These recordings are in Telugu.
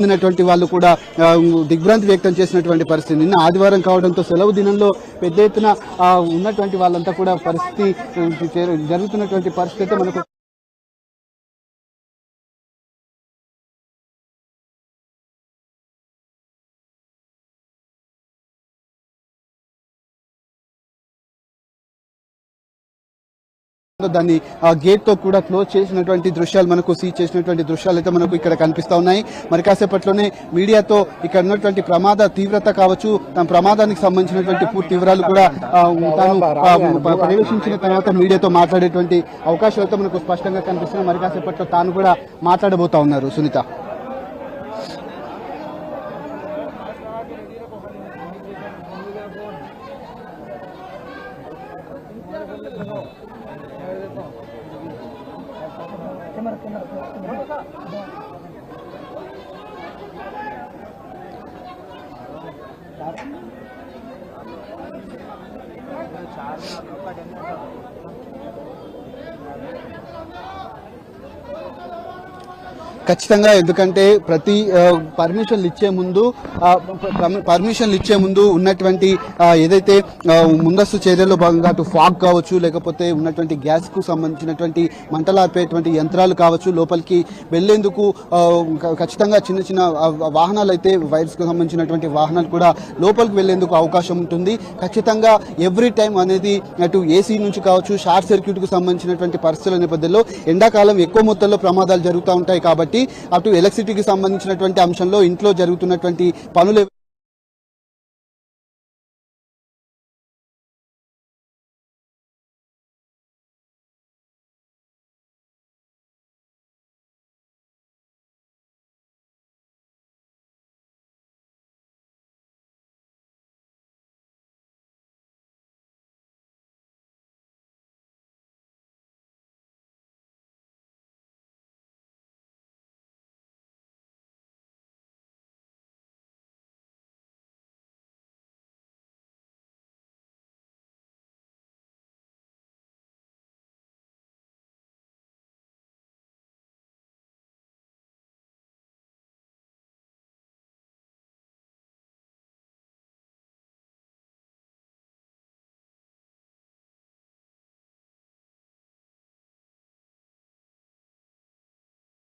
ఉన్నటువంటి వాళ్ళు కూడా దిగ్భ్రాంతి వ్యక్తం చేసినటువంటి పరిస్థితి. నిన్న ఆదివారం కావడంతో సెలవు దినంలో పెద్ద ఎత్తున ఆ, ఉన్నటువంటి వాళ్ళంతా కూడా పరిస్థితి జరుగుతున్నటువంటి పరిస్థితి అయితే మనకు దాన్ని గేట్తో కూడా క్లోజ్ చేసినటువంటి దృశ్యాలు మనకు సీ చేసినటువంటి దృశ్యాలు అయితే మనకు ఇక్కడ కనిపిస్తా ఉన్నాయి. మరి కాసేపట్లోనే మీడియాతో ఇక్కడ ఉన్నటువంటి ప్రమాద తీవ్రత కావచ్చు తన ప్రమాదానికి సంబంధించినటువంటి పూర్తి వివరాలు కూడా తాను ప్రవేశించిన తర్వాత మీడియాతో మాట్లాడేటువంటి అవకాశాలతో మనకు స్పష్టంగా కనిపిస్తున్నాయి. మరి కాసేపట్లో తాను కూడా మాట్లాడబోతా ఉన్నారు. సునీత. Hello. ఖచ్చితంగా ఎందుకంటే ప్రతి పర్మిషన్లు ఇచ్చే ముందు పర్మిషన్లు ఇచ్చే ముందు ఉన్నటువంటి ఏదైతే ముందస్తు చర్యల్లో భాగంగా అటు ఫాగ్ కావచ్చు లేకపోతే ఉన్నటువంటి గ్యాస్కు సంబంధించినటువంటి మంటలార్పేటువంటి యంత్రాలు కావచ్చు లోపలికి వెళ్ళేందుకు ఖచ్చితంగా చిన్న చిన్న వాహనాలు అయితే వైర్స్కు సంబంధించినటువంటి వాహనాలు కూడా లోపలికి వెళ్ళేందుకు అవకాశం ఉంటుంది. ఖచ్చితంగా ఎవ్రీ టైం అనేది అటు ఏసీ నుంచి కావచ్చు షార్ట్ సర్క్యూట్కు సంబంధించినటువంటి పరిస్థితుల నేపథ్యంలో ఎండాకాలం ఎక్కువ మొత్తంలో ప్రమాదాలు జరుగుతూ ఉంటాయి కాబట్టి అటు ఎలక్ట్రిసిటీకి సంబంధించినటువంటి అంశంలో ఇంట్లో జరుగుతున్నటువంటి పనులు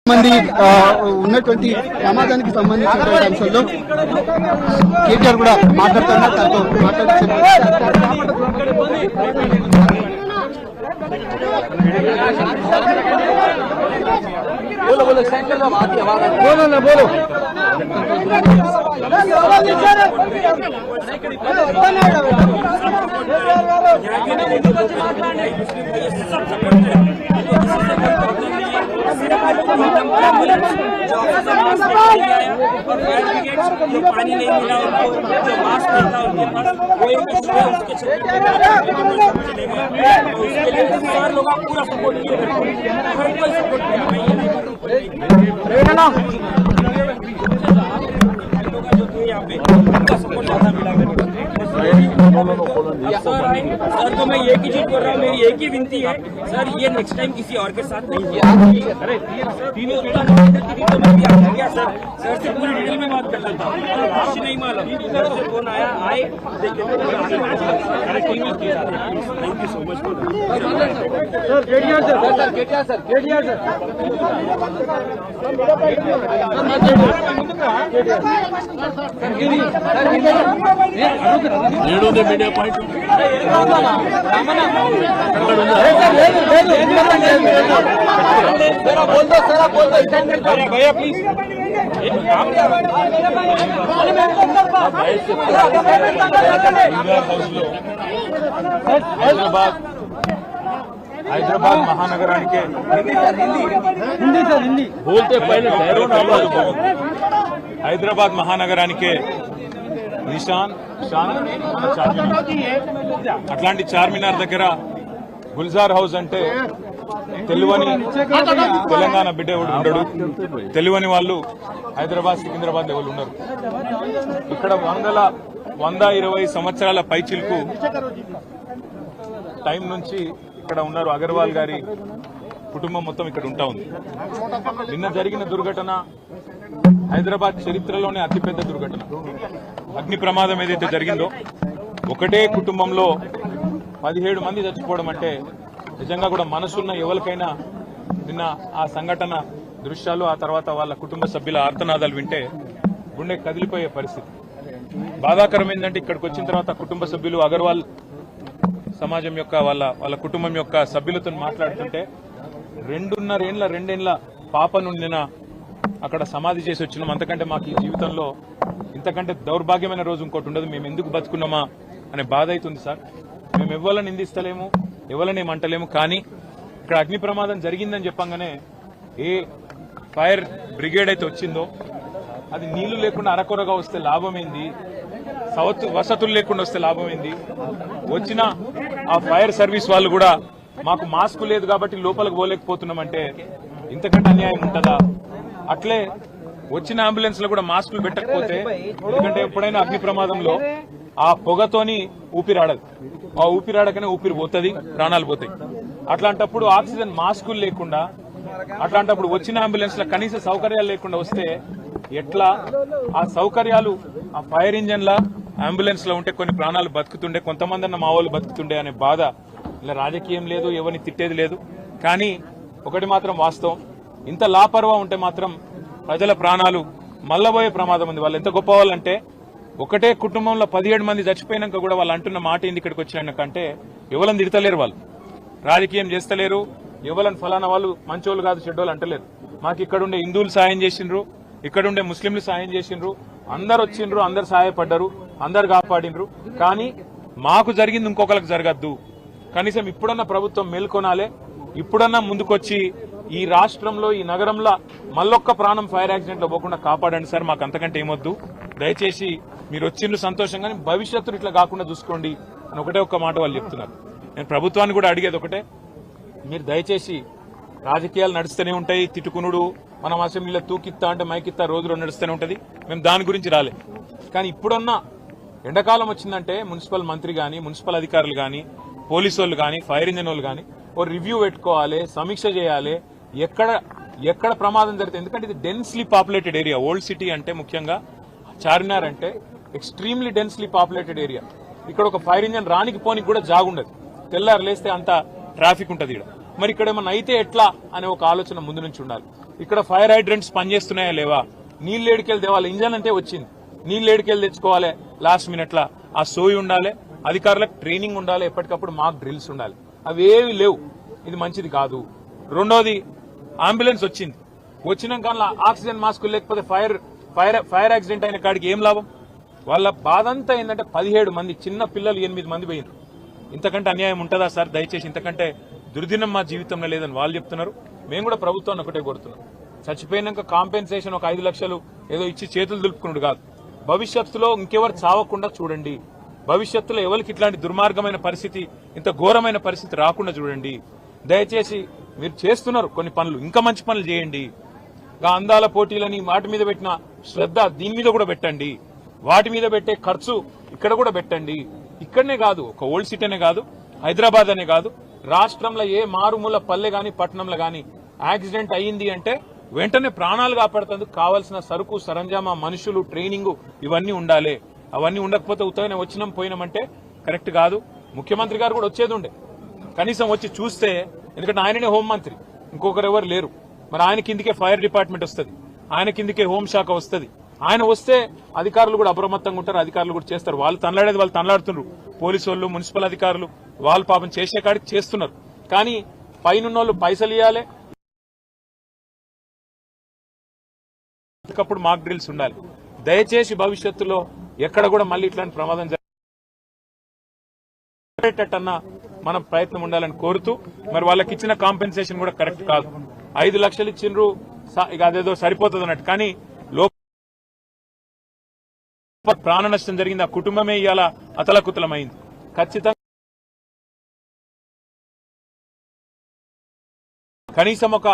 మంది ఆ, ఉన్నటువంటి ప్రమాదానికి సంబంధించినటువంటి అంశంలో కేటీఆర్ కూడా మాట్లాడుతున్నారు. తనతో మాట్లాడుతున్నారు. जो पानी नहीं मिला उनको जो मास्क नहीं था उनके पास वो एक इशू है उसके चलेगा तो उसके लिए सारे लोग आप पूरा सपोर्ट किए हर कोई सपोर्ट किया बोलूँ कि जो थे यहाँ पे उनका सपोर्ट ज़्यादा मिला मेरे को सर सर को मैं एक ही चीज़ बोल रहा हूँ मेरी एक ही विनती है। सर ये नेक्स्ट टाइम किसी और के साथ नहीं किया अरे तीनों तो मैं भी आ गया सर? सर से पूरी डिटेल में बात कर लेता हूँ। कुछ नहीं मालूम। सर से फ़ोन आया आए देखे अरे कोई बात नहीं थैंक हैदराबाद हैदराबाद महानगर के हिंदी सर हिंदी। बोलते पहले हैदराबाद महानगरा के నిషాన్ చార్మినార్. అట్లాంటి చార్మినార్ దగ్గర గుల్జార్ హౌస్ అంటే తెలువని తెలంగాణ బిడ్డ ఎవడు ఉండడు. తెలువని వాళ్ళు హైదరాబాద్ సికింద్రాబాద్ ఎవరు ఉన్నారు ఇక్కడ వందల వంద ఇరవై సంవత్సరాల పైచిల్కు టైం నుంచి ఇక్కడ ఉన్నారు అగర్వాల్ గారి కుటుంబం మొత్తం ఇక్కడ ఉంటా ఉంది. నిన్న జరిగిన దుర్ఘటన హైదరాబాద్ చరిత్రలోనే అతిపెద్ద దుర్ఘటన. అగ్ని ప్రమాదం ఏదైతే జరిగిందో ఒకటే కుటుంబంలో పదిహేడు మంది చచ్చిపోవడం అంటే నిజంగా కూడా మనసున్న ఎవరికైనా నిన్న ఆ సంఘటన దృశ్యాలు ఆ తర్వాత వాళ్ళ కుటుంబ సభ్యుల ఆర్తనాదాలు వింటే గుండె కదిలిపోయే పరిస్థితి. బాధాకరం ఏంటంటే ఇక్కడికి వచ్చిన తర్వాత కుటుంబ సభ్యులు అగర్వాల్ సమాజం యొక్క వాళ్ళ వాళ్ళ కుటుంబం యొక్క సభ్యులతో మాట్లాడుతుంటే రెండున్నరేండ్ల రెండేండ్ల పాప నుండిన అక్కడ సమాధి చేసి వచ్చినాం. అంతకంటే మాకు ఈ జీవితంలో ఇంతకంటే దౌర్భాగ్యమైన రోజు ఇంకోటి ఉండదు. మేము ఎందుకు బతుకున్నామా అనే బాధ అవుతుంది సార్. మేము ఎవరిని నిందిస్తలేము ఎవరిని ఏమంటలేము కానీ ఇక్కడ అగ్ని ప్రమాదం జరిగిందని చెప్పంగానే ఏ ఫైర్ బ్రిగేడ్ అయితే వచ్చిందో అది నీళ్ళు లేకుండా అరకొరగా వస్తే లాభం ఏంది? సవత్ వసతులు లేకుండా వస్తే లాభం ఏంది? వచ్చిన ఆ ఫైర్ సర్వీస్ వాళ్ళు కూడా మాకు మాస్క్ లేదు కాబట్టి లోపలికి పోలేకపోతున్నామంటే ఇంతకంటే అన్యాయం ఉంటుందా? అట్లే వచ్చిన అంబులెన్స్లో కూడా మాస్కులు పెట్టకపోతే ఎందుకంటే ఎప్పుడైనా అగ్ని ప్రమాదంలో ఆ పొగతోని ఊపిరాడదు. ఆ ఊపిరాడకనే ఊపిరి పోతుంది ప్రాణాలు పోతాయి. అట్లాంటప్పుడు ఆక్సిజన్ మాస్కులు లేకుండా అట్లాంటప్పుడు వచ్చిన అంబులెన్స్లో కనీస సౌకర్యాలు లేకుండా వస్తే ఎట్లా? ఆ సౌకర్యాలు ఆ ఫైర్ ఇంజన్ లా అంబులెన్స్లో ఉంటే కొన్ని ప్రాణాలు బతుకుతుండే కొంతమంది అన్న మా వాళ్ళు బతుకుతుండే అనే బాధ. ఇలా రాజకీయం లేదు ఎవరిని తిట్టేది లేదు. కానీ ఒకటి మాత్రం వాస్తవం ఇంత లాపర్వా ఉంటే మాత్రం ప్రజల ప్రాణాలు మల్లబోయే ప్రమాదం ఉంది. వాళ్ళు ఎంత గొప్ప వాళ్ళంటే ఒకటే కుటుంబంలో పదిహేడు మంది చచ్చిపోయినాక కూడా వాళ్ళు అంటున్న మాట ఏంది ఇక్కడికి వచ్చినాకంటే ఎవరిని తిడతలేరు వాళ్ళు. రాజకీయం చేస్తలేరు. ఎవరని ఫలానా వాళ్ళు మంచోళ్ళు కాదు చెడ్డోళ్ళు అంటలేరు. మాకు ఇక్కడుండే హిందువులు సాయం చేసిండ్రు. ఇక్కడ ఉండే ముస్లింలు సాయం చేసిండ్రు. అందరు వచ్చిండ్రు అందరు సహాయపడ్డారు అందరు కాపాడిండ్రు. కానీ మాకు జరిగింది ఇంకొకరికి జరగద్దు. కనీసం ఇప్పుడన్నా ప్రభుత్వం మేల్కొనాలే. ఇప్పుడన్నా ముందుకొచ్చి ఈ రాష్ట్రంలో ఈ నగరంలో మళ్ళొక్క ప్రాణం ఫైర్ యాక్సిడెంట్లో పోకుండా కాపాడండి సార్. మాకు అంతకంటే ఏమొద్దు. దయచేసి మీరు వచ్చిండ్రు సంతోషం కానీ భవిష్యత్తును ఇట్లా కాకుండా చూసుకోండి అని ఒకటే ఒక్క మాట వాళ్ళు చెప్తున్నారు. నేను ప్రభుత్వాన్ని కూడా అడిగేది ఒకటే. మీరు దయచేసి రాజకీయాలు నడుస్తూనే ఉంటాయి. తిట్టుకునుడు మనం అసెంబ్లీలో తూకిత్తా అంటే మైకిత్తా రోజులో నడుస్తూనే ఉంటుంది. మేము దాని గురించి రాలే. కానీ ఇప్పుడున్న ఎండాకాలం వచ్చిందంటే మున్సిపల్ మంత్రి కానీ మున్సిపల్ అధికారులు కానీ పోలీసు వాళ్ళు కానీ ఫైర్ ఇంజిన్ వాళ్ళు కానీ ఓ రివ్యూ పెట్టుకోవాలి సమీక్ష చేయాలి ఎక్కడ ఎక్కడ ప్రమాదం జరిగితే ఎందుకంటే ఇది densely populated area old city అంటే ముఖ్యంగా చార్మినార్ అంటే ఎక్స్ట్రీమ్లీ డెన్స్లీ పాపులేటెడ్ ఏరియా ఇక్కడ ఒక ఫైర్ ఇంజన్ రానికి పోనికి కూడా జాగుండదు. తెల్లారు లేస్తే అంత ట్రాఫిక్ ఉంటుంది ఇక్కడ. మరి ఇక్కడ ఏమన్నా అయితే ఎట్లా అనే ఒక ఆలోచన ముందు నుంచి ఉండాలి. ఇక్కడ ఫైర్ హైడ్రెంట్స్ పనిచేస్తున్నాయా లేవా? నీళ్ళు ఏడికెళ్ళి తేవాలి ఇంజన్ అంటే వచ్చింది. నీళ్ళు ఏడికెళ్ళి తెచ్చుకోవాలి. లాస్ట్ మినిట్లా ఆ సోయి ఉండాలి. అధికారులకు ట్రైనింగ్ ఉండాలి. ఎప్పటికప్పుడు మాకు డ్రిల్స్ ఉండాలి. అవి ఏవి లేవు. ఇది మంచిది కాదు. రెండోది అంబులెన్స్ వచ్చింది. వచ్చినాక ఆక్సిజన్ మాస్క్ లేకపోతే ఫైర్ ఫైర్ ఫైర్ యాక్సిడెంట్ అయిన కాడికి ఏం లాభం? వాళ్ళ బాధ అంతా ఏంటంటే పదిహేడు మంది చిన్న పిల్లలు ఎనిమిది మంది పోయినారు ఇంతకంటే అన్యాయం ఉంటుందా సార్? దయచేసి ఇంతకంటే దుర్దినం మా జీవితంలో లేదని వాళ్ళు చెప్తున్నారు. మేము కూడా ప్రభుత్వాన్ని ఒకటే కోరుతున్నాం. చచ్చిపోయినాక కాంపెన్సేషన్ ఒక ఐదు లక్షలు ఏదో ఇచ్చి చేతులు దులుపుకున్నాడు కాదు. భవిష్యత్తులో ఇంకెవరు చావకుండా చూడండి. భవిష్యత్తులో ఎవరికి ఇట్లాంటి దుర్మార్గమైన పరిస్థితి ఇంత ఘోరమైన పరిస్థితి రాకుండా చూడండి. దయచేసి మీరు చేస్తున్నారు కొన్ని పనులు. ఇంకా మంచి పనులు చేయండి. అందాల పోటీలని వాటి మీద పెట్టిన శ్రద్ధ దీని మీద కూడా పెట్టండి. వాటి మీద పెట్టే ఖర్చు ఇక్కడ కూడా పెట్టండి. ఇక్కడనే కాదు ఒక ఓల్డ్ సిటీ అనే కాదు హైదరాబాద్ అనే కాదు రాష్ట్రంలో ఏ మారుమూల పల్లె గాని పట్టణంలో గాని యాక్సిడెంట్ అయ్యింది అంటే వెంటనే ప్రాణాలు కాపాడుతందుకు కావాల్సిన సరుకు సరంజామా మనుషులు ట్రైనింగ్ ఇవన్నీ ఉండాలి. అవన్నీ ఉండకపోతే ఉత్తగానే వచ్చినాం పోయినామంటే కరెక్ట్ కాదు. ముఖ్యమంత్రి గారు కూడా వచ్చేది ఉండే. కనీసం వచ్చి చూస్తే ఎందుకంటే ఆయననే హోంమంత్రి ఇంకొకరు ఎవరు లేరు. మరి ఆయన కిందికే ఫైర్ డిపార్ట్మెంట్ వస్తుంది. ఆయన కిందికే హోంశాఖ వస్తుంది. ఆయన వస్తే అధికారులు కూడా అప్రమత్తంగా ఉంటారు అధికారులు కూడా చేస్తారు. వాళ్ళు తనలాడేది వాళ్ళు తనలాడుతున్నారు పోలీసు వాళ్ళు మున్సిపల్ అధికారులు వాళ్ళు పాపం చేసే కాడికి చేస్తున్నారు. కానీ పైన వాళ్ళు పైసలు ఇవ్వాలి ఒకప్పుడు మాక్ డ్రిల్స్ ఉండాలి. దయచేసి భవిష్యత్తులో ఎక్కడ కూడా మళ్ళీ ఇట్లాంటి ప్రమాదం జరిగేటట్టన్నా మనం ప్రయత్నం ఉండాలని కోరుతూ మరి వాళ్ళకి ఇచ్చిన కాంపెన్సేషన్ కూడా కరెక్ట్ కాదు. ఐదు లక్షలు ఇచ్చిండ్రు ఇక అదేదో సరిపోతుంది అన్నట్టు. కానీ లోపల ప్రాణ నష్టం జరిగింది ఆ కుటుంబమే ఇవాళ అతలకుతలమైంది. ఖచ్చితంగా కనీసం ఒక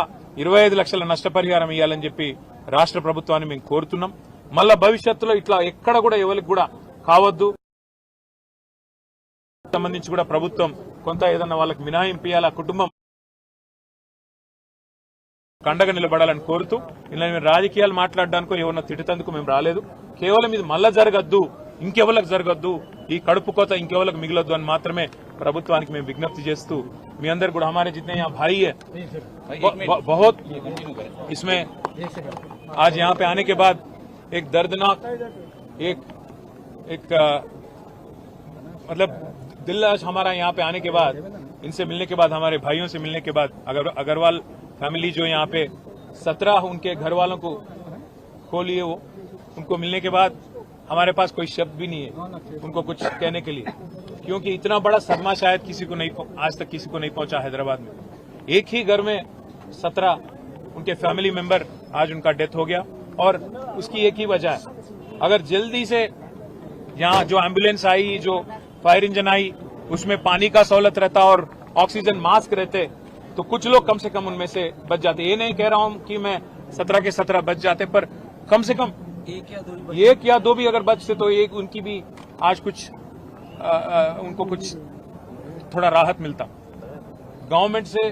ఇరవై ఐదు లక్షల నష్టపరిహారం ఇవ్వాలని చెప్పి రాష్ట్ర ప్రభుత్వాన్ని మేము కోరుతున్నాం. మళ్ళా భవిష్యత్తులో ఇట్లా ఎక్కడ కూడా ఎవరికి కూడా కావద్దు. సంబంధించి కూడా ప్రభుత్వం కొంత ఏదన్నా వాళ్ళకి మినహాయింపు ఇవ్వాలి ఆ కుటుంబం కండగా నిలబడాలని కోరుతూ ఇలా మేము రాజకీయాలు మాట్లాడడానికో ఎవరన్నా తిట్టేందుకు మేము రాలేదు కేవలం ఇది మళ్ళా జరగద్దు ఇంకెవరికి జరగద్దు ఈ కడుపు కోత ఇంకెవరికి మిగలొద్దు అని మాత్రమే ప్రభుత్వానికి మేము విజ్ఞప్తి చేస్తూ మీ అందరు కూడా हमारे जितने यहाँ भाई है ब- ब- बहुत इसमें आज यहाँ पे आने के बाद एक दर्दनाक एक एक अ, मतलब दिल आज हमारा यहाँ पे आने के बाद, इनसे मिलने के बाद, हमारे भाइयों से मिलने के बाद, अगर अग्रवाल फैमिली जो यहाँ पे सत्रह उनके घर वालों को खो लिए वो, उनको मिलने के बाद हमारे पास कोई शब्द भी नहीं है उनको कुछ कहने के लिए। क्योंकि इतना बड़ा सदमा शायद किसी को नहीं आज तक किसी को नहीं पहुँचा हैदराबाद में। एक ही घर में सत्रह उनके फैमिली मेंबर, आज उनका डेथ हो गया। और उसकी एक ही वजह है, अगर जल्दी से यहाँ जो एंबुलेंस आई, जो फायर इंजन आई उसमें पानी का सहूलत रहता और ऑक्सीजन मास्क रहते तो कुछ लोग कम से कम उनमें से बच जाते। ये नहीं कह रहा हूँ कि मैं सत्रह के सत्रह बच जाते पर कम से कम एक या दो एक या दो भी अगर बचते तो एक उनकी भी आज कुछ आ, आ, उनको कुछ थोड़ा राहत मिलता। गवर्नमेंट से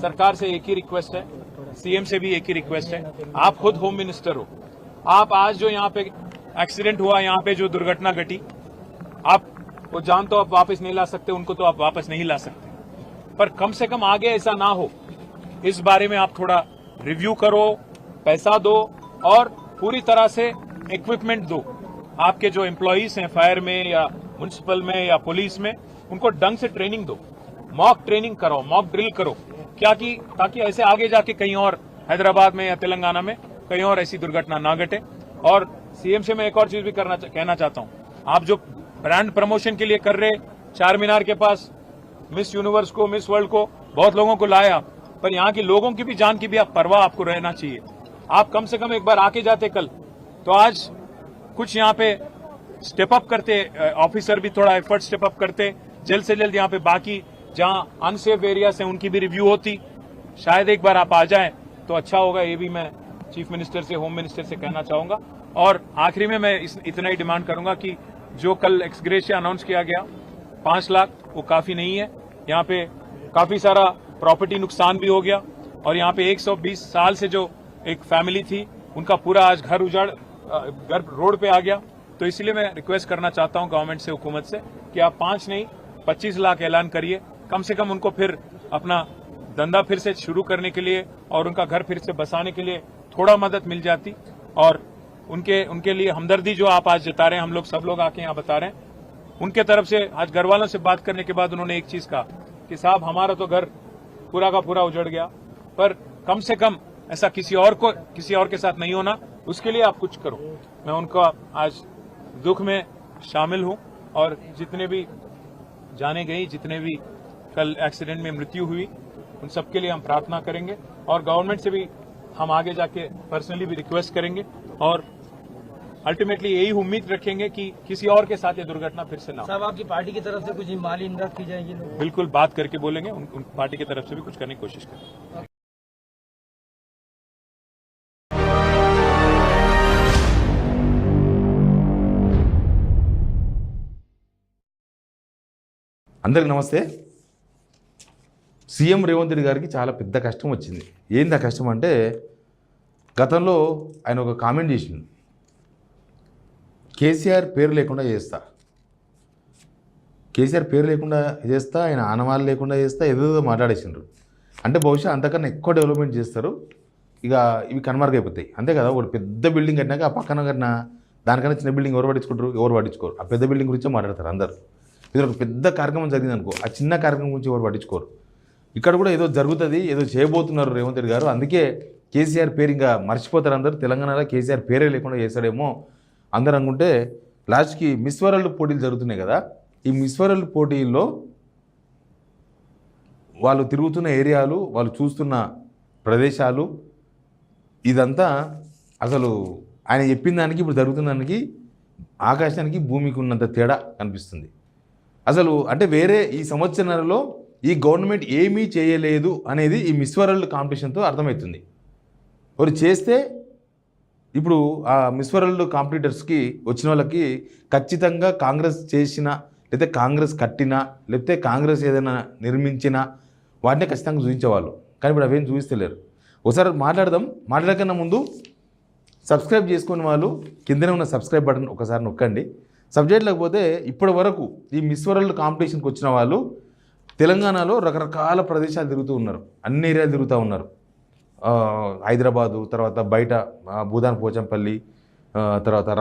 सरकार से एक ही रिक्वेस्ट है सीएम से भी एक ही रिक्वेस्ट है आप खुद होम मिनिस्टर हो। आप आज जो यहाँ पे एक्सीडेंट हुआ यहाँ पे जो दुर्घटना घटी आप वो जान तो आप वापस नहीं ला सकते, उनको तो आप वापस नहीं ला सकते। पर कम से कम आगे ऐसा ना हो। इस बारे में आप थोड़ा रिव्यू करो, पैसा दो और पूरी तरह से इक्विपमेंट दो। आपके जो एम्प्लॉयज़ हैं फायर में या म्यूनिसिपल में या पुलिस में, उनको ढंग से ट्रेनिंग दो। मॉक ट्रेनिंग करो मॉक ड्रिल करो। क्या कि, ताकि ऐसे आगे जाके कहीं और, हैदराबाद में या तेलंगाना में, कहीं और ऐसी दुर्घटना ना घटे। और सीएम से मैं एक और चीज़ भी करना कहना चाहता हूँ। आप जो ब्रांड प्रमोशन के लिए कर रहे चार मीनार के पास मिस यूनिवर्स को मिस वर्ल्ड को, बहुत लोगों को लाया। पर यहाँ के लोगों की भी जान की भी आप परवाह आपको रहना चाहिए। आप कम से कम एक बार आके जाते कल तो आज कुछ यहाँ पे स्टेप अप करते ऑफिसर भी थोड़ा एफर्ट स्टेप अप करते, जल्द से जल्द यहाँ पे बाकी जहाँ अनसेफ एरिया हैं उनकी भी रिव्यू होती, शायद एक बार आप आ जाए तो अच्छा होगा, ये भी मैं चीफ मिनिस्टर से होम मिनिस्टर से कहना चाहूँगा। और आखिरी में मैं इतना ही डिमांड करूँगा कि जो कल एक्सग्रेशिया अनाउंस किया गया, पाँच लाख, वो काफ़ी नहीं है। यहाँ पे काफ़ी सारा प्रॉपर्टी नुकसान भी हो गया और यहाँ पे 120 साल से जो एक फैमिली थी, उनका पूरा आज घर उजाड़ घर रोड पे आ गया। तो इसलिए मैं रिक्वेस्ट करना चाहता हूँ गवर्नमेंट से, हुकूमत से, कि आप पाँच नहीं, पच्चीस लाख ऐलान करिए। कम से कम उनको फिर अपना धंधा फिर से शुरू करने के लिए और उनका घर फिर से बसाने के लिए थोड़ा मदद मिल जाती और उनके उनके लिए हमदर्दी जो आप आज जता रहे हैं, हम लोग सब लोग आके यहाँ बता रहे हैं। उनके तरफ़ से, आज घर वालों से बात करने के बाद उन्होंने एक चीज़ कहा कि साहब, हमारा तो घर पूरा का पूरा उजड़ गया, पर कम से कम ऐसा किसी और को, किसी और के साथ नहीं होना, उसके लिए आप कुछ करो। मैं उनका आज दुख में शामिल हूँ, और जितने भी जाने गई, जितने भी कल एक्सीडेंट में मृत्यु हुई, उन सबके लिए हम प्रार्थना करेंगे, और गवर्नमेंट से भी हम आगे जाके पर्सनली भी रिक्वेस्ट करेंगे, और अल्टीमेटली यही उम्मीद रखेंगे कि किसी और के साथ ये दुर्घटना फिर से ना हो साहब आपकी पार्टी की तरफ से कुछ माली इमदाद की जाएगी बिल्कुल बात करके बोलेंगे उन, उन पार्टी की तरफ से भी कुछ करने की कोशिश करेंगे అందరికి నమస్తే సీఎం రేవంత్ రెడ్డి గారికి చాలా పెద్ద కష్టం వచ్చింది ఏంది ఆ కష్టం అంటే గతంలో ఆయన ఒక కామెంట్ చేసిండు కేసీఆర్ పేరు లేకుండా చేస్తా. కేసీఆర్ పేరు లేకుండా చేస్తా ఆయన ఆనవాళ్ళు లేకుండా చేస్తా ఏదేదో మాట్లాడేసిండ్రు. అంటే బహుశా అంతకన్నా ఎక్కువ డెవలప్మెంట్ చేస్తారు. ఇక ఇవి కనుమరుగైపోతాయి. అంతే కదా ఒక పెద్ద బిల్డింగ్ కట్టినాక ఆ పక్కన కట్టిన దానికన్నా చిన్న బిల్డింగ్ ఎవరు పట్టించుకుంటారు? ఎవరు పట్టించుకోరు. ఆ పెద్ద బిల్డింగ్ గురించే మాట్లాడతారు అందరు. ఇది ఒక పెద్ద కార్యక్రమం జరిగింది అనుకో ఆ చిన్న కార్యక్రమం గురించి ఎవరు పట్టించుకోరు. ఇక్కడ కూడా ఏదో జరుగుతుంది ఏదో చేయబోతున్నారు రేవంత్ రెడ్డి గారు. అందుకే కేసీఆర్ పేరు ఇంకా మర్చిపోతారు అందరు. తెలంగాణలో కేసీఆర్ పేరే లేకుండా చేస్తాడేమో అందరం అనుకుంటే లాస్ట్కి మిస్ వరల్డ్ పోటీలు జరుగుతున్నాయి కదా ఈ మిస్ వరల్డ్ పోటీల్లో వాళ్ళు తిరుగుతున్న ఏరియాలు వాళ్ళు చూస్తున్న ప్రదేశాలు ఇదంతా అసలు ఆయన చెప్పిన దానికి ఇప్పుడు జరుగుతున్న దానికి ఆకాశానికి భూమికి ఉన్నంత తేడా కనిపిస్తుంది. అసలు అంటే వేరే ఈ సంవత్సరాలలో ఈ గవర్నమెంట్ ఏమీ చేయలేదు అనేది ఈ మిస్ వరల్డ్ కాంపిటీషన్తో అర్థమవుతుంది. వారు చేస్తే ఇప్పుడు ఆ మిస్ వరల్డ్ కాంపిటీటర్స్కి వచ్చిన వాళ్ళకి ఖచ్చితంగా కాంగ్రెస్ చేసిన లేకపోతే కాంగ్రెస్ కట్టినా లేకపోతే కాంగ్రెస్ ఏదైనా నిర్మించిన వాటిని ఖచ్చితంగా చూపించేవాళ్ళు. కానీ ఇప్పుడు అవేం చూపిస్తలేరు. ఒకసారి మాట్లాడదాం. మాట్లాడకన్నా ముందు సబ్స్క్రైబ్ చేసుకునే వాళ్ళు కిందనే ఉన్న సబ్స్క్రైబ్ బటన్ ఒకసారి నొక్కండి. సబ్జెక్ట్ లేకపోతే ఇప్పటి వరకు ఈ మిస్ వరల్డ్ కాంపిటీషన్కి వచ్చిన వాళ్ళు తెలంగాణలో రకరకాల ప్రదేశాలు తిరుగుతూ ఉన్నారు. అన్ని ఏరియాలు తిరుగుతూ ఉన్నారు. హైదరాబాదు తర్వాత బయట ఆ, భూదాన్ పోచంపల్లి ఆ, తర్వాత